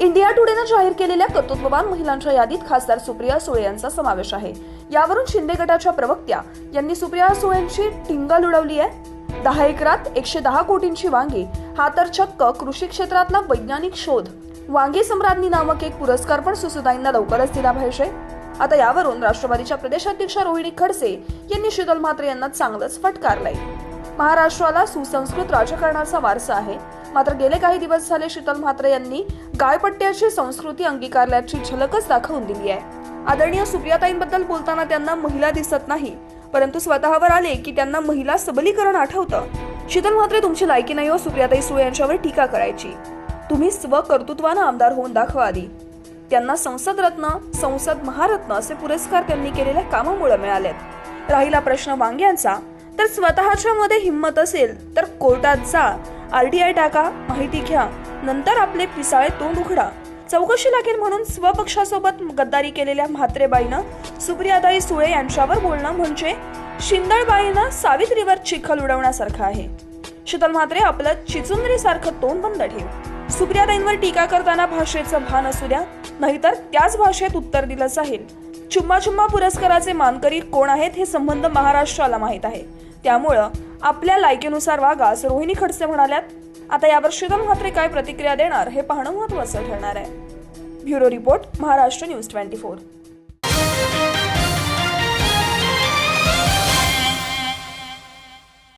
India टुडेनं जाहीर केलेल्या कर्तृत्ववान महिलांच्या यादीत खासदार सुप्रिया सुळे यांचा समावेश आहे. यावरून शिंदे गटाच्या प्रवक्त्या यांनी सुप्रिया सुळेंची टिंगा लुडवली आहे. दहा एकरात एकशे दहा कोटींची वांगी हा तर चक्क कृषी क्षेत्रातला वैज्ञानिक शोध. वांगी सम्राज्ञी नामक एक पुरस्कार पण सुसुदाईंना लवकरच दिला पाहिजे. आता यावरून राष्ट्रवादीच्या प्रदेशाध्यक्ष रोहिणी खडसे यांनी शीतल म्हात्रे यांना चांगलंच फटकारलंय. महाराष्ट्राला सुसंस्कृत राजकारणाचा वारसा आहे. मात्र गेले काही दिवस झाले शीतल म्हात्रे यांनी गायपट्ट्याची संस्कृती अंगीकारल्याची झलकच दाखवून दिली आहे. आदरणीय सुप्रियाताईंबद्दल बोलताना त्यांना महिला दिसत नाही परंतु स्वतःवर आले की त्यांना महिला सबलीकरण आठवतं. शीतल म्हात्रे तुमची लायकी नाही हो सुप्रियाताई सुळे यांच्यावर टीका करायची. तुम्ही स्वकर्तृत्वानं आमदार होऊन दाखवा आधी. त्यांना संसद रत्न संसद महारत्न असे पुरस्कार त्यांनी केलेल्या कामामुळे मिळालेत. राहिला प्रश्न वांग्यांचा तर स्वतःच्या मध्ये हिंमत असेल तर कोर्टात जा. आरटीआय टाका माहिती घ्या. नंतर आपले पिसाळे तोंड उघडा. चौकशी लागेल म्हणून स्वपक्षासोबत गद्दारी केलेल्या म्हात्रेबाईनं सुप्रियाताई सुळे यांच्यावर बोलणं म्हणजे शिंदळबाईनं सावित्रीवर चिखल उडवण्यासारखं आहे. शीतल म्हात्रे आपलं चिचुंदरीसारखं तोंड बंद ठेव. सुप्रियाताईंवर टीका करताना भाषेचं भान असू द्या नाहीतर त्याच भाषेत उत्तर दिलं जाईल. चुम्मा चुम्मा पुरस्काराचे मानकरी कोण आहेत हे संबंध महाराष्ट्राला माहीत आहे. त्यामुळं आपल्या लायकीनुसार वागास रोहिणी खडसे म्हणाल्यात. आता यावर शिवम म्हात्रे काय प्रतिक्रिया देणार हे पाहणं महत्वाचं ठरणार आहे. Bureau report Maharashtra news twenty four.